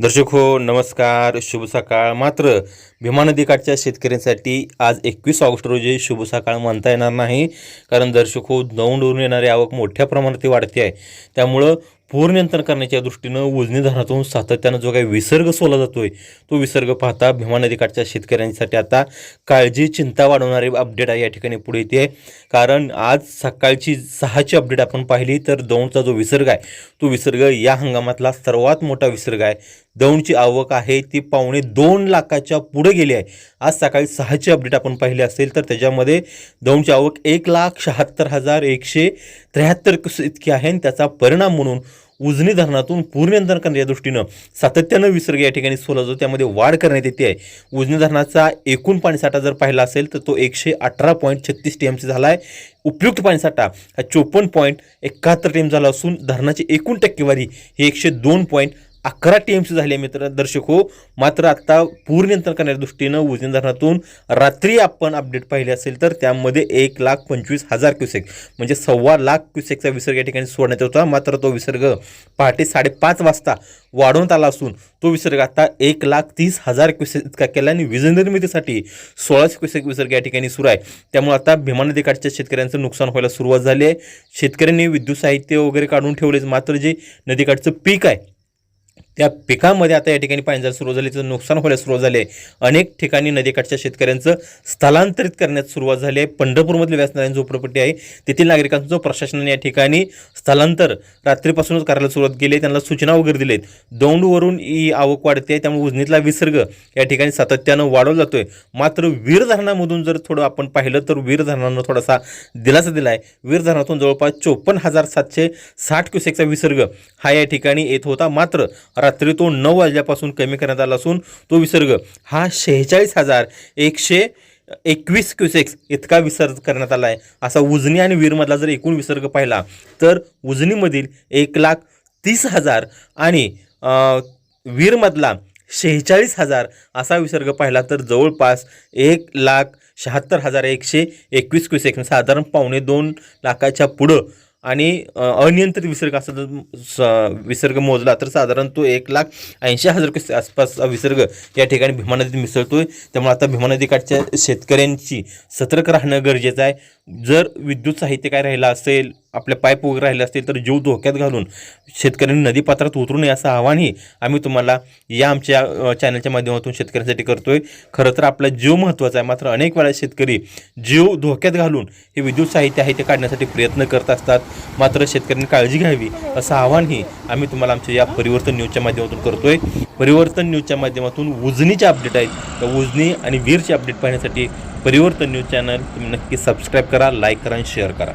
दर्शक हो नमस्कार शुभ सकाळ. मात्र भीमा नदीकाठच्या शेतकऱ्यांसाठी आज एकवीस ऑगस्ट रोजी शुभ सकाळ म्हणता येणार नाही. कारण दर्शक हो दौंडवरून येणारी आवक मोठ्या प्रमाणात वाढते आहे. त्यामुळं पूर नियंत्रण करण्याच्या दृष्टीनं उजनी धरणातून सातत्यानं जो काही विसर्ग सोला जातोय तो विसर्ग पाहता भीमा नदीकाठच्या शेतकऱ्यांसाठी आता काळजी चिंता वाढवणारी अपडेट आहे या ठिकाणी पुढे येते आहे. कारण आज सकाळची सहाची अपडेट आपण पाहिली तर दौंडचा जो विसर्ग आहे तो विसर्ग या हंगामातला सर्वात मोठा विसर्ग आहे. दौंडची आवक आहे ती पावणे दोन लाखाच्या पुढे गेली आहे. आज सकाळी सहाची अपडेट आपण पाहिले असेल तर त्याच्यामध्ये दौंडची आवक एक लाख शहात्तर हजार एकशे त्र्याहत्तर इतकी आहे आणि त्याचा परिणाम म्हणून उजनी धरणातून पूर्णयंत्रण करण्याच्या दृष्टीनं सातत्यानं विसर्ग या ठिकाणी सोला जातो. त्यामध्ये वाढ करण्यात येते आहे. उजनी धरणाचा एकूण पाणीसाठा जर पाहिला असेल तर तो एकशे अठरा पॉईंट छत्तीस टी एम सी झाला आहे. उपयुक्त पाणीसाठा हा चोपन्न पॉईंट एकाहत्तर टी एम झाला असून धरणाची एकूण टक्केवारी ही एकशे दोन पॉईंट अकरा टी एम सी झाली आहे मित्र दर्शक हो. मात्र आत्ता पूर नियंत्रण करण्याच्या दृष्टीनं उजनी धरणातून रात्री आपण अपडेट पाहिले असेल तर त्यामध्ये एक लाख पंचवीस हजार क्युसेक म्हणजे सव्वा लाख क्युसेकचा विसर्ग या ठिकाणी सोडण्यात होता. मात्र तो विसर्ग पहाटे साडेपाच वाजता वाढवण्यात आला असून तो विसर्ग आता एक लाख तीस हजार क्युसेक इतका केला आणि वीज निर्मितीसाठी सोळाशे क्युसेक विसर्ग या ठिकाणी सुरू आहे. त्यामुळे आता भीमा नदीकाठच्या शेतकऱ्यांचं नुकसान व्हायला सुरुवात झाली आहे. शेतकऱ्यांनी विद्युत साहित्य वगैरे काढून ठेवलेच मात्र जे नदीकाठचं पीक आहे त्या पिकामध्ये आता या ठिकाणी पाणी जायला सुरुवात झाली त्याचं नुकसान व्हायला सुरुवात झाली आहे. अनेक ठिकाणी नदीकाठच्या शेतकऱ्यांचं स्थलांतरित करण्यास सुरुवात झाली आहे. पंढरपूरमधली व्यासनारायण झोपडपट्टी आहे. तेथील नागरिकांचं प्रशासनाने या ठिकाणी स्थलांतर रात्रीपासूनच करायला सुरुवात केली आहे. त्यांना सूचना वगैरे दिलेत. दौंडवरून ही आवक वाढते आहे. त्यामुळे उजनीतला विसर्ग या ठिकाणी सातत्यानं वाढवला जातोय. मात्र वीर धरणामधून जर थोडं आपण पाहिलं तर वीर धरणानं थोडासा दिलासा दिला आहे. वीर धरणातून जवळपास चोपन्न हजार सातशे साठ क्युसेकचा विसर्ग हा या ठिकाणी येत होता. मात्र रात्री तो नऊ वाजल्यापासून कमी करण्यात आला असून तो विसर्ग हा शेहेचाळीस हजार एकशे एकवीस क्युसेक्स इतका विसर्ग करण्यात आला आहे. असा उजनी आणि वीरमधला जर एकूण विसर्ग पाहिला तर उजनीमधील एक लाख तीस हजार आणि वीरमधला शेहेचाळीस हजार असा विसर्ग पाहिला तर जवळपास एक लाख शहात्तर हजार एकशे एकवीस क्युसेक्स. साधारण पावणे दोन लाखाच्या पुढं आणि अनियंत्रित विसर्ग असा जर स- विसर्ग मोजला तर साधारण तो एक लाख ऐंशी हजार रुपये आसपास विसर्ग या ठिकाणी भीमा नदीत मिसळतोय. त्यामुळे आता भीमा नदीकाठच्या शेतकऱ्यांची सतर्क राहणं गरजेचं आहे. जर विद्युत साहित्य काय राहिलं असेल आपल्या पाईप वगैरे राहिले असतील तर जीव धोक्यात घालून शेतकऱ्यांनी नदीपात्रात उतरू नये असं आव्हानही आम्ही तुम्हाला या आमच्या चॅनलच्या माध्यमातून शेतकऱ्यांसाठी करतोय. खरं तर आपला जीव महत्त्वाचा आहे. मात्र अनेक वेळा शेतकरी जीव धोक्यात घालून हे विद्युत साहित्य आहे ते काढण्यासाठी प्रयत्न करत असतात. मात्र शेतकऱ्यांनी काळजी घ्यावी असं आव्हानही आम्ही तुम्हाला आमच्या या परिवर्तन न्यूजच्या माध्यमातून करतोय. परिवर्तन न्यूजच्या माध्यमातून उजनीचे अपडेट आहेत. त्या उजनी आणि वीरचे अपडेट पाहण्यासाठी परिवर्तन न्यूज चॅनल तुम्ही नक्की सबस्क्राईब करा लाईक करा आणि शेअर करा.